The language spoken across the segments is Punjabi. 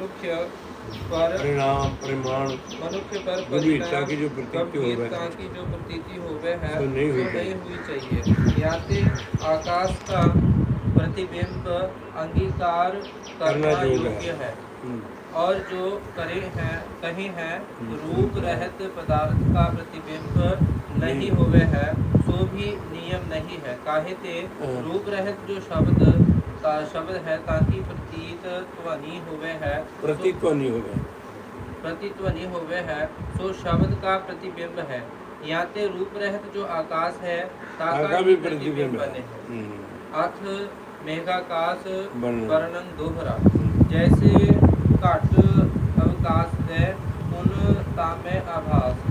मनुष्य पर परिणाम परिमाण मनुष्य पर गंभीरता की जो प्रतीति होवे। गंभीरता की जो प्रतीति होवे है सो नहीं हुई नहीं हुई चाहिए। याते आकाश का प्रतिबिंब अंगीकार करना योग्य है। हम्म, और जो करे हैं कहे हैं रूप रहित पदार्थ का प्रतिबिंब नहीं हुए है सो भी नियम नहीं है। काहे ते हाँ। रूप रहित जो शब्द का शब्द है ताकि प्रतीत ध्वनि होवे है सो- प्रतीक को नहीं होगा प्रतिध्वनि होवे है सो शब्द का प्रतिबिंब है यहाँ ते रूप रहित जो आकाश है ताका आगा भी प्रतिबिंब है बने है हम्म, अथ मेघाकाश वर्णन। वर्णन दोहरा हम्म। जैसे घट अवकाश है उन तामे आभास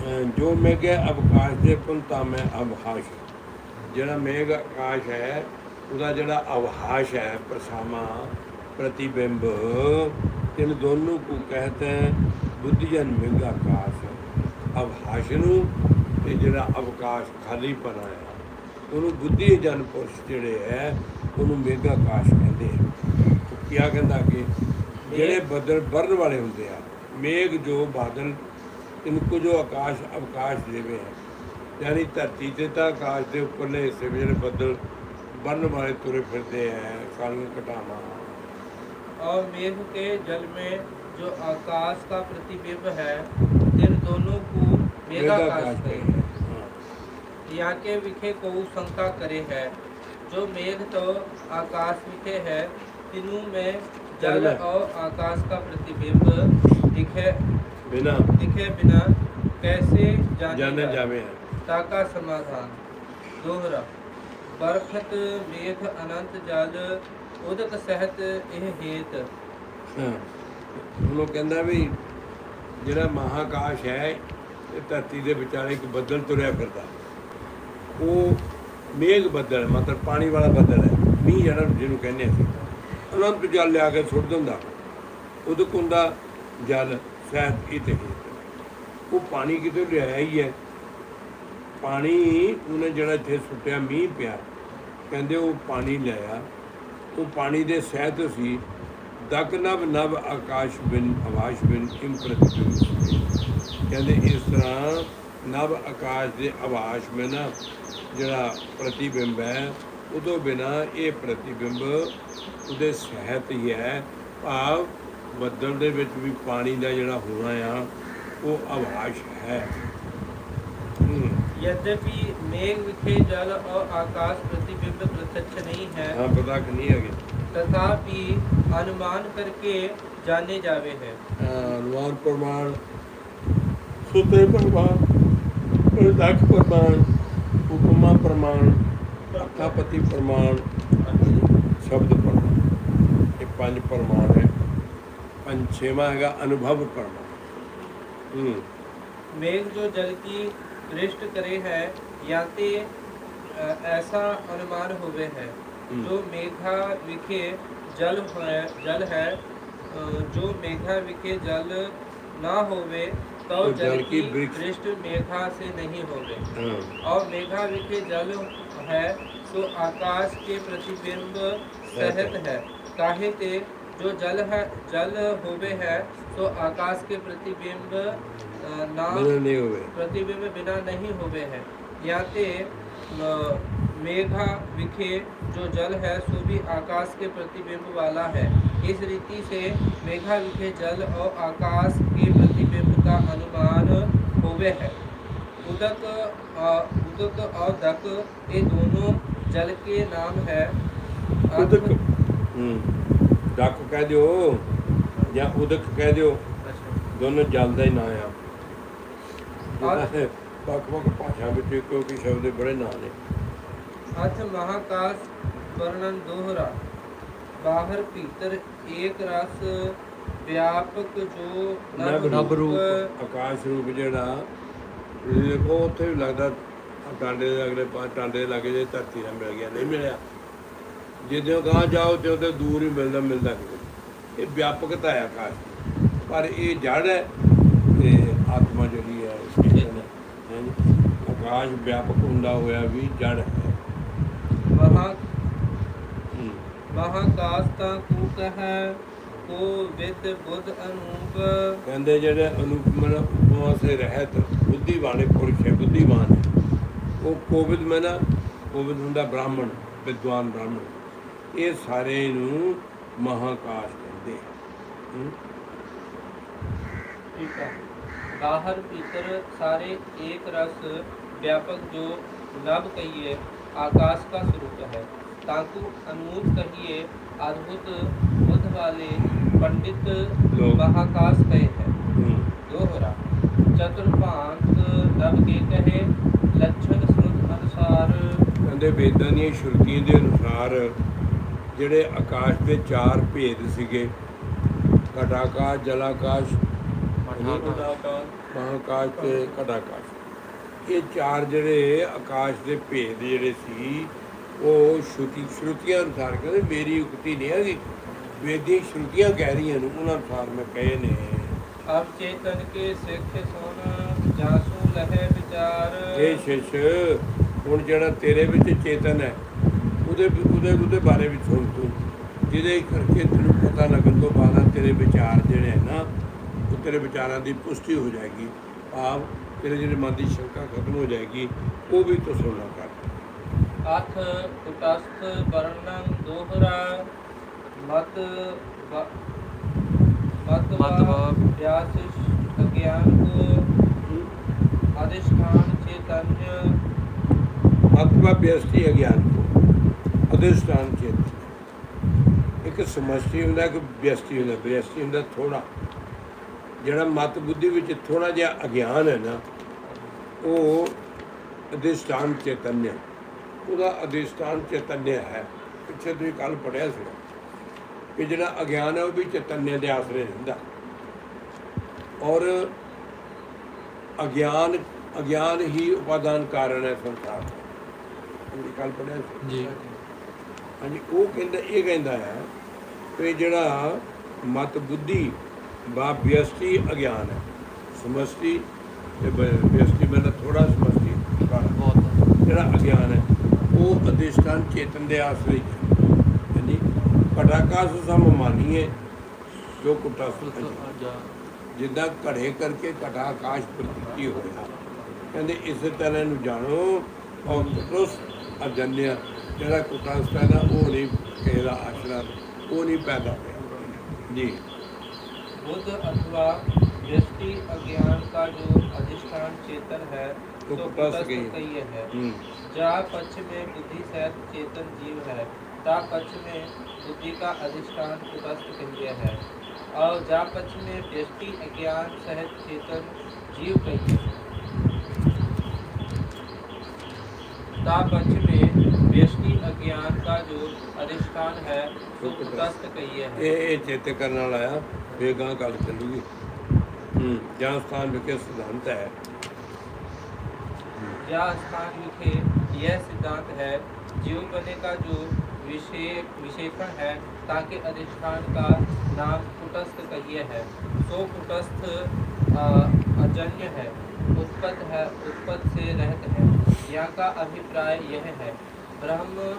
ਅਹ ਜੋ ਮੇਘ ਅਵਕਾਸ਼ ਦੇ ਪੁੰਤਾ ਮੈਂ ਅਵਹਾਸ਼ ਜਿਹੜਾ ਮੇਘ ਆਕਾਸ਼ ਹੈ ਉਹਦਾ ਜਿਹੜਾ ਅਵਹਾਸ਼ ਹੈ, ਪ੍ਰਸਾਮਾ, ਪ੍ਰਤੀਬਿੰਬ, ਤਿੰਨ ਦੋਨੋਂ ਕੋ ਕਹਤੇ ਹੈ ਬੁੱਧੀਜਨ ਮੇਘ ਆਕਾਸ਼ ਅਵਹਾਸ਼ ਨੂੰ ਤੇ ਜਿਹੜਾ ਅਵਕਾਸ਼ ਖਾਲੀ ਪਨਾ ਹੈ, ਉਹਨੂੰ ਬੁੱਧੀ ਜਨ ਪੁਰਸ਼ ਜਿਹੜੇ ਹੈ, ਉਹਨੂੰ ਮੇਘ ਆਕਾਸ਼ ਕਹਿੰਦੇ ਆ। ਕਿਹਾ ਕਹਿੰਦਾ ਕਿ ਜਿਹੜੇ ਬੱਦਲ ਬਰਨ ਵਾਲੇ ਹੁੰਦੇ ਆ, ਮੇਘ ਜੋ ਬਾਦਲ, ਇਨਕੋ ਜੋ ਆਕਾਸ਼ ਅਵਕਾਸ਼ ਦੇਵੇ ਹੈ। ਯਾਨੀ ਧਰਤੀ ਤੇ ਤਾਂ ਆਕਾਸ਼ ਦੇ ਉੱਪਰਲੇ ਹਿੱਸੇ ਵਿੱਚ ਜਿਹੜੇ ਬੱਦਲ ਵਰਨ ਵਾਲੇ ਤੁਰੇ ਫਿਰਦੇ ਹੈ ਕਾਲੀਆਂ ਘਟਾਵਾਂ और मेघ के जल में जो आकाश का प्रतिबिंब है इन दोनों को मेघाकाश मेघाकाश कहे हैं ਹਾਂ। यहाँ के विखे को शंका करे है जो मेघ तो आकाश विखे है तीनों में जल जल है। और आकाश का प्रतिबिंब दिखे ਬਿਨਾ दिखे बिना कैसे जाने, ਜਾਣੇ जाए? ਜਾਵੇ ਹੈ ताका समाधान दोहरा ਬਰਖਤ ਮੇਖ ਅਨੰਤ ਜਲ, ਉਦਕ ਸਹਿਤ ਇਹ ਹੇਤ। ਉਹਨੂੰ ਕਹਿੰਦਾ ਵੀ ਜਿਹੜਾ ਮਹਾਕਾਸ਼ ਹੈ, ਇਹ ਧਰਤੀ ਦੇ ਵਿਚਾਲੇ ਇੱਕ ਬੱਦਲ ਤੁਰਿਆ ਫਿਰਦਾ। ਉਹ ਮੇਘ ਬੱਦਲ, ਮਤਲਬ ਪਾਣੀ ਵਾਲਾ ਬੱਦਲ ਹੈ। ਮੀਂਹ ਜਿਹੜਾ ਜਿਹਨੂੰ ਕਹਿੰਦੇ ਅਸੀਂ। ਅਨੰਤ ਜਲ ਲਿਆ ਕੇ ਸੁੱਟ ਦਿੰਦਾ। ਉਦਕ ਹੁੰਦਾ ਜਲ, ਸਹਿਤ, ਇਹ ਤੇ ਉਹ ਪਾਣੀ ਕਿਤੇ ਲਿਆਇਆ ਹੀ ਹੈ। ਪਾਣੀ ਉਹਨੇ ਜਿਹੜਾ ਇੱਥੇ ਸੁੱਟਿਆ ਮੀਂਹ ਪਿਆ। ਕਹਿੰਦੇ ਉਹ ਪਾਣੀ ਲਿਆਇਆ ਉਹ ਪਾਣੀ ਦੇ ਸਹਿਤ ਸੀ ਦਕ ਨਵ ਨਵ ਆਕਾਸ਼ ਬਿਨ ਆਵਾਸ਼ ਬਿਨ ਕਿਮ ਪ੍ਰਤਿਬਿੰਬ ਕਹਿੰਦੇ ਇਸ ਤਰ੍ਹਾਂ ਨਵ ਆਕਾਸ਼ ਦੇ ਆਵਾਸ਼ ਮੇ ਨਾ ਜਿਹੜਾ ਪ੍ਰਤੀਬਿੰਬ ਹੈ, ਉਦੋਂ ਬਿਨਾ ਇਹ ਪ੍ਰਤੀਬਿੰਬ ਉਹਦੇ ਸਹਿਤ ਹੀ ਹੈ। ਭਾਵ ਬੱਦਲ ਦੇ ਵਿੱਚ ਵੀ ਪਾਣੀ ਦਾ ਜਿਹੜਾ ਹੋਣਾ ਆ, ਉਹ ਆਵਾਸ਼ ਹੈ। यद्यपि मेघ विखे जल और आकाश प्रतिबिंब प्रत्यक्ष नहीं है हाँ प्रत्यक्ष नहीं है तथापि अनुमान करके जाने जावे है अनुमान प्रमाण सूत्र प्रमाण प्रत्यक्ष प्रमाण उपमा प्रमाण अर्थापति प्रमाण शब्द प्रमाण ये पंज प्रमाण है पंचेवा है अनुभव प्रमाण मेघ जो जल की दृष्ट करे है याते अ, ऐसा अनुमान होवे है। हम्म। जो मेघा विखे जल है जल है जो मेघा विखे जल ना होवे तो तो जल की दृष्ट मेघा से नहीं होवे। ਹਾਂ और मेघा विखे जल है तो आकाश के प्रतिबिंब सहत है। काहे ते जो जल है जल होवे है सो आकाश के प्रतिबिंब ना प्रतिबिंब बिना नहीं हुए हैं। या ते मेघा विखे जो जल है सो भी आकाश के प्रतिबिंब वाला है। इस रीति से मेघा विखे जल और आकाश के प्रतिबिंब का अनुमान होवे है। उदक उदक और दक ये दोनों जल के नाम है। उदक। हम्म। डाक कह दो ਜਾਂ ਉਦਕ ਕਹਿ ਦਿਓ ਦੋਨੋਂ ਜਲਦਾ ਹੀ ਨਾਂ ਆ। ਵੱਖ-ਵੱਖ ਭਾਸ਼ਾ ਵਿੱਚ ਇੱਕੋ ਹੀ ਸ਼ਬਦ ਦੇ ਬੜੇ ਨਾਂ ਨੇ। ਅਥ ਮਹਾਕਾਸ ਵਰਣਨ ਦੋਹਰਾ। ਬਾਹਰ ਭੀਤਰ ਏਕ ਰਸ ਵਿਆਪਕ ਜੋ ਨਭ ਰੂਪ। ਆਕਾਸ਼ ਰੂਪ ਜਿਹੜਾ ਦੇਖੋ ਉੱਥੇ ਲੱਗਦਾ ਟਾਂਡੇ ਦੇ ਅਗਲੇ ਪਾਸ ਟਾਂਡੇ ਲੱਗੇ ਜੇ ਧਰਤੀ ਨਾਲ ਮਿਲ ਗਿਆ ਨਹੀਂ ਮਿਲਿਆ। ਜਿੱਦਿਓ ਗਾਂ ਜਾਓ ਤੇ ਉਹਦੇ ਦੂਰ ਹੀ ਮਿਲਦਾ ਮਿਲਦਾ ਕਿਤੇ। ਇਹ ਵਿਆਪਕਤਾ ਹੈ ਆਕਾਸ਼ ਪਰ ਇਹ ਜੜ ਹੈ ਤੇ ਆਤਮਾ ਜਿਹੜੀ ਹੈ ਆਕਾਸ਼ ਵਿਆਪਕ ਹੁੰਦਾ ਹੋਇਆ ਵੀ ਜੜ ਹੈ। ਵਹਾਂ ਵਹਾਂ ਕਾਸ ਤਾਂ ਤੂੰ ਕਹੈ ਕੋ ਵਿਤ ਬੁੱਧ ਅਨੂਪ। ਕਹਿੰਦੇ ਜਿਹੜੇ ਅਨੂਪ ਮਨ ਉਪਵਾਸੇ ਰਹਿਤ ਬੁੱਧੀ ਵਾਲੇ ਪੁਰਸ਼ ਹੈ ਬੁੱਧੀਵਾਨ ਹੈ। ਉਹ ਕੋਵਿਦ ਮੈਨਾ ਕੋਵਿਦ ਹੁੰਦਾ ਬ੍ਰਾਹਮਣ ਵਿਦਵਾਨ ਬ੍ਰਾਹਮਣ। ਇਹ ਸਾਰੇ ਨੂੰ ਮਹਾਕਾਸ਼ ਕਹਿੰਦੇ ਆ। ਹਮ? ठीक है बाहर भीतर सारे एक रस व्यापक जो नभ कहिए आकाश का स्वरूप है ताकू अनूप कहिए अद्भुत बुद्ध वाले पंडित लोग। महाकाश कहे हैं ਹਮ। दोहरा चतुर्भांत नभ के कहे लक्षण श्रुत अनुसार ਕਹਿੰਦੇ ਵੇਦਾਂ ਦੀਆਂ ਸ਼ਰੂਤੀਆਂ ਦੇ ਅਨੁਸਾਰ ਜਿਹੜੇ ਆਕਾਸ਼ ਦੇ ਚਾਰ ਭੇਦ ਸੀਗੇ ਘਟਾਕਾਸ਼ ਜਲਾਕਾਸ਼ ਮਹਾਕਾਸ਼। ਤੇ ਘਟਾਕਾਸ਼। ਇਹ ਚਾਰ ਜਿਹੜੇ ਆਕਾਸ਼ ਦੇ ਭੇਦ ਜਿਹੜੇ ਸੀ ਉਹ ਸ਼ੁਤੀ ਸ਼ਰੂਤੀਆਂ ਅਨੁਸਾਰ ਕਹਿੰਦੇ ਮੇਰੀ ਉਕਤੀ ਨਹੀਂ ਹੈਗੀ। ਵੈਦਿਕ ਸ਼ਰੂਤੀਆਂ ਕਹਿ ਰਹੀਆਂ ਨੇ ਉਹਨਾਂ ਅਨੁਸਾਰ ਮੈਂ ਕਹੇ ਨੇ। ਆਪ ਚੇਤਨ ਕੇ ਸਿੱਖ ਸੋਨ ਜਾਸੂ ਲਹਿ ਵਿਚਾਰ। ਇਹ ਸ਼ਿਸ਼ ਹੁਣ ਜਿਹੜਾ ਤੇਰੇ ਵਿੱਚ ਚੇਤਨ ਹੈ ਉਹਦੇ ਉਹਦੇ ਉਹਦੇ ਬਾਰੇ ਵਿੱਚ ਸੁਣ ਤੂੰ। ਜਿਹਦੇ ਕਰਕੇ ਤੈਨੂੰ ਪਤਾ ਲੱਗਣ ਤੋਂ ਬਾਅਦ ਤੇਰੇ ਵਿਚਾਰ ਜਿਹੜੇ ਹੈ ਨਾ ਉਹ ਤੇਰੇ ਵਿਚਾਰਾਂ ਦੀ ਪੁਸ਼ਟੀ ਹੋ ਜਾਏਗੀ। ਆਪ ਤੇਰੇ ਜਿਹੜੇ ਮਨ ਦੀ ਸ਼ੰਕਾ ਖਤਮ ਹੋ ਜਾਏਗੀ ਉਹ ਵੀ ਤੂੰ ਸੁਣਨਾ ਕਰ। ਅਥ ਉਤਸਤ ਵਰਣਨ ਦੋਹਰਾ ਮਤ ਮਤ ਮਤਵਾ ਪਿਆਸ ਅਗਿਆਨ ਕੋ ਆਦਿਸ਼ਠਾਨ ਚੇਤਨ। ਮਤਵਾ ਪਿਆਸਤੀ ਅਗਿਆਨ ਕੋ ਅਦਿਸ਼ਠਾਨ ਚੇਤਨ। ਇੱਕ ਸਮਸ਼ਟੀ ਹੁੰਦਾ ਇੱਕ ਵਿਅਸਤੀ ਹੁੰਦਾ। ਵਿਅਸਤੀ ਹੁੰਦਾ ਥੋੜਾ ਜਿਹੜਾ ਮਤ ਬੁੱਧੀ ਵਿੱਚ ਥੋੜਾ ਜਿਹਾ ਅਗਿਆਨ ਹੈ ਨਾ ਉਹ ਅਧਿਸ਼ਟਾਨ ਚੇਤਨਿਆ। ਉਹਦਾ ਅਧਿਸ਼ਟਾਨ ਚੇਤਨਿਆ ਹੈ। ਪਿੱਛੇ ਤੁਸੀਂ ਕੱਲ ਪੜਿਆ ਸੀ ਕਿ ਜਿਹੜਾ ਅਗਿਆਨ ਹੈ ਉਹ ਵੀ ਚੇਤਨਿਆ ਦੇ ਆਸਰੇ ਰਹਿੰਦਾ। ਔਰ ਅਗਿਆਨ ਅਗਿਆਨ ਹੀ ਉਪਾਦਾਨ ਕਾਰਨ ਹੈ ਸੰਸਾਰ ਦਾ। ਕੱਲ ਪੜਿਆ ਸੀ ਜੀ। ਹਾਂਜੀ ਉਹ ਕਹਿੰਦਾ ਇਹ ਕਹਿੰਦਾ ਹੈ ਕਿ ਜਿਹੜਾ ਮਤ ਬੁੱਧੀ ਬਾ ਵਿਅਸਤੀ ਅਗਿਆਨ ਹੈ। ਸਮਸ਼ਟੀ ਤੇ ਵਿਅਸਤੀ ਮੈਨਾਂ ਥੋੜਾ ਕਾਰਨ। ਬਹੁਤ ਜਿਹੜਾ ਅਗਿਆਨ ਹੈ ਉਹ ਅਧਿਸ਼ਠਾਨ ਚੇਤਨ ਦੇ ਆਸਰੇ ਹਾਂਜੀ ਪਟਾਕਾਸ ਸਮ ਮਾਨੀਏ ਜੋ ਕੁਟਸ ਜਾ ਜਿੱਦਾਂ ਘੜੇ ਕਰਕੇ ਘਟਾ ਆਕਾਸ਼ ਪ੍ਰਤੀਤੀ ਹੋਇਆ ਕਹਿੰਦੇ ਇਸੇ ਤਰ੍ਹਾਂ ਇਹਨੂੰ ਜਾਣੋ ਔਰ ਕੁਟਸ ਅਜਨਿਆ ਜਿਹੜਾ ਕੁਟਸ ਪੈਦਾ ਉਹ ਨਹੀਂ ਕਿਹਦਾ ਆਸ਼ਰਾ वो नहीं पैदा हुए। जी। बुद्ध अथवा दृष्टि अज्ञान का जो अधिष्ठान चेतन है तो, तो प्लस गई। है। हम्म। जहाँ पक्ष में बुद्धि सहित चेतन जीव है ता पक्ष में बुद्धि का अधिष्ठान कुटस्थ कहिए है। और जा पक्ष में व्यष्टि अज्ञान सहित चेतन जीव कहिए है। ता पक्ष में व्यष्टि अज्ञान का जो अधिष्ठान है तो कुटस्थ कहिए है ਇਹ ਇਹ ਚੇਤੇ ਕਰਨ ਵਾਲਾ ਆ ਬੇਗਾਂ ਗੱਲ ਚੱਲੂਗੀ ਹੂੰ ਜਾਂ ਸਥਾਨ ਵਿਖੇ ਸਿਧਾਂਤ ਹੈ या स्थान विखे यह सिद्धांत है जीव बने का जो विषय विशेषण है ताकि अधिष्ठान का नाम कुटस्थ कहिए है सो कुटस्थ अ, अजन्य है उत्पत्त है उत्पत्त से रहत है यहाँ का अभिप्राय यह है ब्रह्म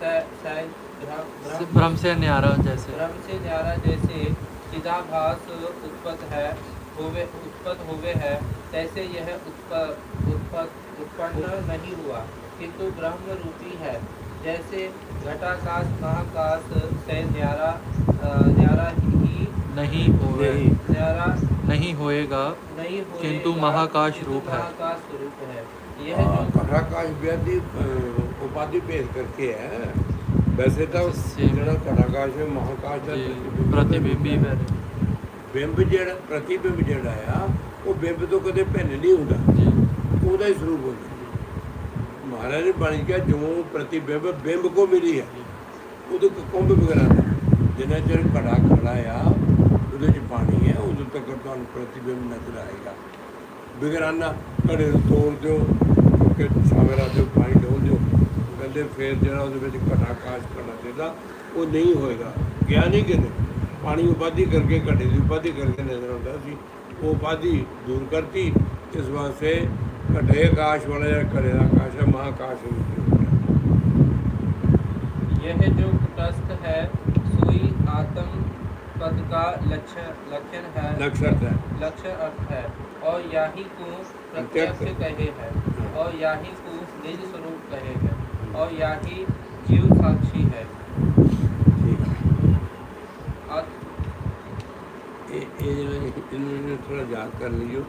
ब्रह्म भ्रम से न्यारा जैसे। ब्रह्म से न्यारा जैसे चिदाभास उत्पत्त है होवे उत्पत्त होवे है तैसे यह उत्प- उत्पत्त उत्पन्न नहीं हुआ किंतु ब्रह्म रूपी है। जैसे घटाकाश महाकाश से न्यारा न्यारा ही नहीं होवे। न्यारा नहीं होएगा नहीं होएगा, किंतु महाकाश किंतु रूप है। महाकाश स्वरूप है यह जो ਘਟਾਕਾਸ਼ ਵਿਆਦੀ ਉਪਾਧੀ ਭੇਦ ਕਰਕੇ ਹੈ ਵੈਸੇ ਤਾਂ ਜਿਸਸੇ- ਜਿਹੜਾ ਘਟਾਕਾਸ਼ ਹੈ ਮਹਾਕਾਸ਼ ਦਾ जी ਪ੍ਰਤੀਬਿੰਬ प्रतिबिंबी ਹੈ। ਬਿੰਬ ਜਿਹੜਾ ਪ੍ਰਤੀਬਿੰਬ ਜਿਹੜਾ ਆ ਉਹ ਬਿੰਬ ਤੋਂ ਕਦੇ ਭਿੰਨ ਨਹੀਂ ਹੁੰਦਾ जी ਉਹਦਾ ਹੀ ਸਰੂਪ ਹੁੰਦਾ ਮਹਾਰਾਜ ਨੇ ਬਣ ਗਿਆ ਜਿਉਂ ਪ੍ਰਤੀਬਿੰਬ ਬਿੰਬ ਕੋ ਮਿਲੀ ਹੈ ਉਹਦੇ ਕੋ ਕੁੰਭ ਵਗਰਾਨਾ ਜਿੰਨਾ ਚਿਰ ਘੜਾ ਖੜਾ ਆ ਉਹਦੇ ਚ ਪਾਣੀ ਹੈ ਉਦੋਂ ਤੱਕ ਤੁਹਾਨੂੰ ਪ੍ਰਤੀਬਿੰਬ ਨਜ਼ਰ ਆਏਗਾ। ਬਿਗਰਾਨਾ ਘੜੇ ਨੂੰ ਤੋੜ ਦਿਓ, ਕਿ ਸਾਵਰਾ ਦੇ ਪਾਣੀ ਡੋਲ ਦਿਓ। ਕਹਿੰਦੇ ਫੇਰ ਜਿਹੜਾ ਉਹਦੇ ਵਿੱਚ ਘਟਾ ਕਾਸ਼ ਕਰਨਾ ਚਾਹੀਦਾ, ਉਹ ਨਹੀਂ ਹੋਏਗਾ। ਗਿਆਨੀ ਕਿ ਨਹੀਂ ਪਾਣੀ ਉਪਾਧੀ ਕਰਕੇ ਘੜੇ ਦੀ ਉਪਾਧੀ ਕਰਕੇ ਨਜ਼ਰ ਆਉਂਦਾ ਸੀ। ਉਹ ਉਪਾਧੀ ਦੂਰ ਕਰਤੀ। ਇਸ ਵਾਸਤੇ ਘਟੇ ਆਕਾਸ਼ ਵਾਲੇ ਘੜੇ ਦਾ ਆਕਾਸ਼ ਹੈ ਮਹਾਕਾਸ਼ ਇਹ ਜੋ ਤਸਤ ਹੈ, ਸੋਈ ਆਤਮ पद का लक्ष्य लक्षण है। लक्षण है। लक्षण अर्थ है। और यही को प्रत्यक्ष कहे है। हाँ। और यही को निज स्वरूप कहे है। और यही जीव साक्षी है। ये ये थोड़ा याद कर लीजिए